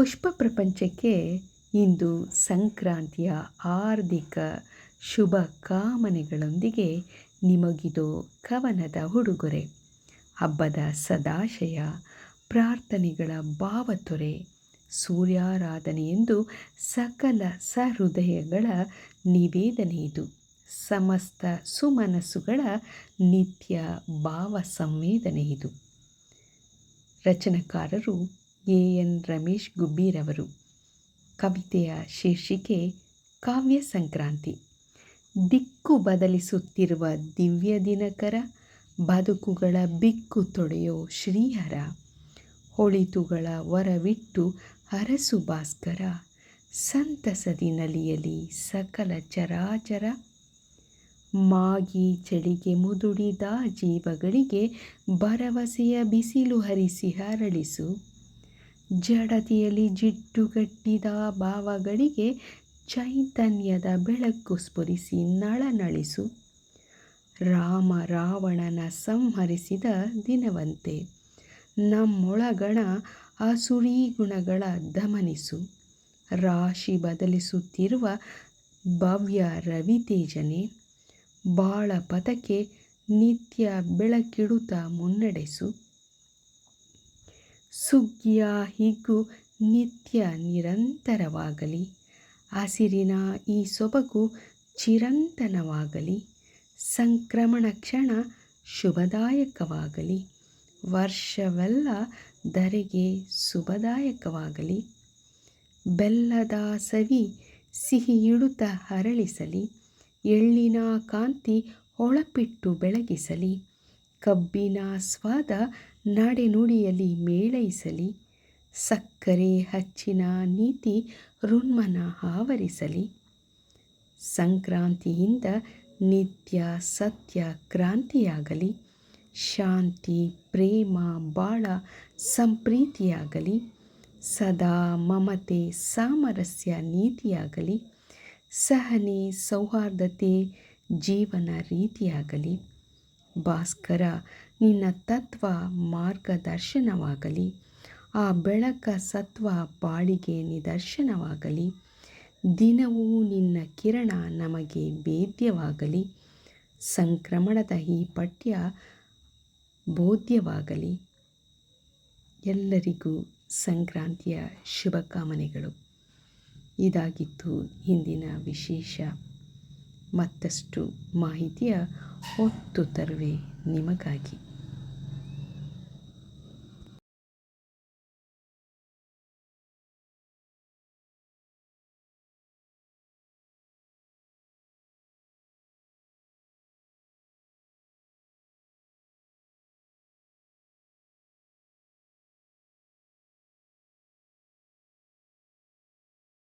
ಪುಷ್ಪ ಪ್ರಪಂಚಕ್ಕೆ ಇಂದು ಸಂಕ್ರಾಂತಿಯ ಹಾರ್ದಿಕ ಶುಭ ಕಾಮನೆಗಳೊಂದಿಗೆ ನಿಮಗಿದು ಕವನದ ಉಡುಗೊರೆ. ಹಬ್ಬದ ಸದಾಶಯ, ಪ್ರಾರ್ಥನೆಗಳ ಭಾವತೊರೆ ಸೂರ್ಯಾರಾಧನೆಯೆಂದು ಸಕಲ ಸಹೃದಯಗಳ ನಿವೇದನೆ ಇದು. ಸಮಸ್ತ ಸುಮನಸ್ಸುಗಳ ನಿತ್ಯ ಭಾವ ಸಂವೇದನೆ ಇದು. ರಚನಾಕಾರರು ಎ ಎನ್ ರಮೇಶ್ ಗುಬ್ಬಿರವರು ಕವಿತೆಯ ಶೀರ್ಷಿಕೆ ಕಾವ್ಯ ಸಂಕ್ರಾಂತಿ. ದಿಕ್ಕು ಬದಲಿಸುತ್ತಿರುವ ದಿವ್ಯ ದಿನಕರ, ಬದುಕುಗಳ ಬಿಕ್ಕು ತೊಡೆಯೋ ಶ್ರೀಹರ, ಹೊಳಿತುಗಳ ವರವಿಟ್ಟು ಹರಸು ಭಾಸ್ಕರ, ಸಂತಸದಿ ನಲಿಯಲಿ ಸಕಲ ಚರಾಚರ. ಮಾಗಿ ಚಳಿಗೆ ಮುದುಡಿದ ಜೀವಗಳಿಗೆ ಭರವಸೆಯ ಬಿಸಿಲು ಹರಿಸಿ ಹರಳಿಸು. ಜಡತಿಯಲ್ಲಿ ಜಿಡ್ಡುಗಟ್ಟಿದ ಭಾವಗಳಿಗೆ ಚೈತನ್ಯದ ಬೆಳಕು ಸ್ಫುರಿಸಿ ನಳನಳಿಸು. ರಾಮ ರಾವಣನ ಸಂಹರಿಸಿದ ದಿನವಂತೆ ನಮ್ಮೊಳಗಣ ಅಸುರೀ ಗುಣಗಳ ದಮನಿಸು. ರಾಶಿ ಬದಲಿಸುತ್ತಿರುವ ಭವ್ಯ ರವಿತೇಜನೆ ಬಾಳ ಪಥಕ್ಕೆ ನಿತ್ಯ ಬೆಳಕಿಡುತ್ತಾ ಮುನ್ನಡೆಸು. ಸುಗ್ಗಿಯ ಹಿಗ್ಗು ನಿತ್ಯ ನಿರಂತರವಾಗಲಿ. ಹಸಿರಿನ ಈ ಸೊಬಗು ಚಿರಂತನವಾಗಲಿ. ಸಂಕ್ರಮಣ ಕ್ಷಣ ಶುಭದಾಯಕವಾಗಲಿ. ವರ್ಷವೆಲ್ಲ ಧರೆಗೆ ಶುಭದಾಯಕವಾಗಲಿ. ಬೆಲ್ಲದ ಸವಿ ಸಿಹಿಯಿಡುತ್ತ ಹರಳಿಸಲಿ. ಎಳ್ಳಿನ ಕಾಂತಿ ಹೊಳಪಿಟ್ಟು ಬೆಳಗಿಸಲಿ. ಕಬ್ಬಿನ ಸ್ವಾದ ನಾಡೆನುಡಿಯಲ್ಲಿ ಮೇಳೈಸಲಿ, ಸಕ್ಕರೆ ಹಚ್ಚಿನ ನೀತಿ ಋಣ್ಮನ ಆವರಿಸಲಿ. ಸಂಕ್ರಾಂತಿಯಿಂದ ನಿತ್ಯ ಸತ್ಯ ಕ್ರಾಂತಿಯಾಗಲಿ, ಶಾಂತಿ, ಪ್ರೇಮ ಬಾಳ ಸಂಪ್ರೀತಿಯಾಗಲಿ, ಸದಾ ಮಮತೆ ಸಾಮರಸ್ಯ ನೀತಿಯಾಗಲಿ, ಸಹನೆ ಸೌಹಾರ್ದತೆ ಜೀವನ ರೀತಿಯಾಗಲಿ. ಭಾಸ್ಕರ, ನಿನ್ನ ತತ್ವ ಮಾರ್ಗದರ್ಶನವಾಗಲಿ. ಆ ಬೆಳಕ ಸತ್ವ ಬಾಳಿಗೆ ನಿದರ್ಶನವಾಗಲಿ. ದಿನವೂ ನಿನ್ನ ಕಿರಣ ನಮಗೆ ಭೇದ್ಯವಾಗಲಿ. ಸಂಕ್ರಮಣದ ಈ ಪಠ್ಯ ಬೋಧ್ಯವಾಗಲಿ. ಎಲ್ಲರಿಗೂ ಸಂಕ್ರಾಂತಿಯ ಶುಭಕಾಮನೆಗಳು. ಇದಾಗಿತ್ತು ಇಂದಿನ ವಿಶೇಷ. ಮತ್ತಷ್ಟು ಮಾಹಿತಿಯ ಹೊತ್ತು ತರುವೆ ನಿಮಗಾಗಿ.